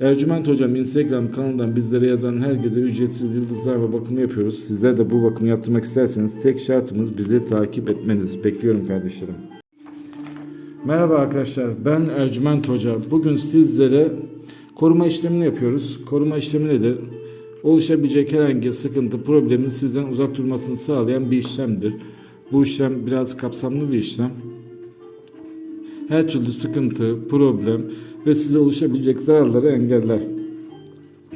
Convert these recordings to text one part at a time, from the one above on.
Ercüment Hocam Instagram kanalından bizlere yazan herkese ücretsiz yıldızlar ve bakımı yapıyoruz. Sizler de bu bakımı yaptırmak isterseniz tek şartımız bizi takip etmeniz. Bekliyorum kardeşlerim. Merhaba arkadaşlar ben Ercüment Hoca. Bugün sizlere koruma işlemini yapıyoruz. Koruma işlemi nedir? Oluşabilecek herhangi sıkıntı, problemin sizden uzak durmasını sağlayan bir işlemdir. Bu işlem biraz kapsamlı bir işlem her türlü sıkıntı, problem ve size oluşabilecek zararları engeller.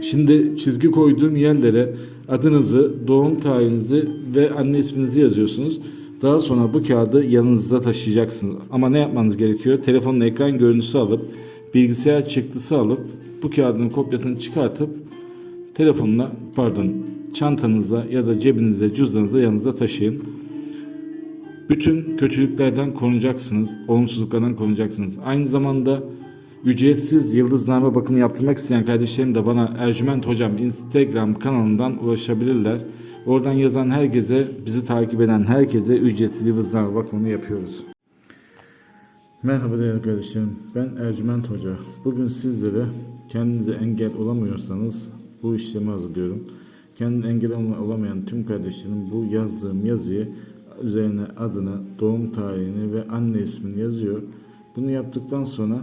Şimdi çizgi koyduğum yerlere adınızı, doğum tarihinizi ve anne isminizi yazıyorsunuz. Daha sonra bu kağıdı yanınızda taşıyacaksınız. Ama ne yapmanız gerekiyor? Telefonun ekran görüntüsü alıp, bilgisayar çıktısı alıp, bu kağıdın kopyasını çıkartıp telefonuna, pardon, çantanıza ya da cebinizde, cüzdanınızda yanınızda taşıyın. Bütün kötülüklerden korunacaksınız, olumsuzluklardan korunacaksınız. Aynı zamanda ücretsiz yıldızname bakımı yaptırmak isteyen kardeşlerim de bana Ercüment Hocam Instagram kanalından ulaşabilirler. Oradan yazan herkese, bizi takip eden herkese ücretsiz yıldızname bakımını yapıyoruz. Merhaba değerli kardeşlerim, ben Ercüment Hoca. Bugün sizlere kendinize engel olamıyorsanız bu işlemi hazırlıyorum. Kendine engel olamayan tüm kardeşlerim bu yazdığım yazıyı üzerine adını, doğum tarihini ve anne ismini yazıyor. Bunu yaptıktan sonra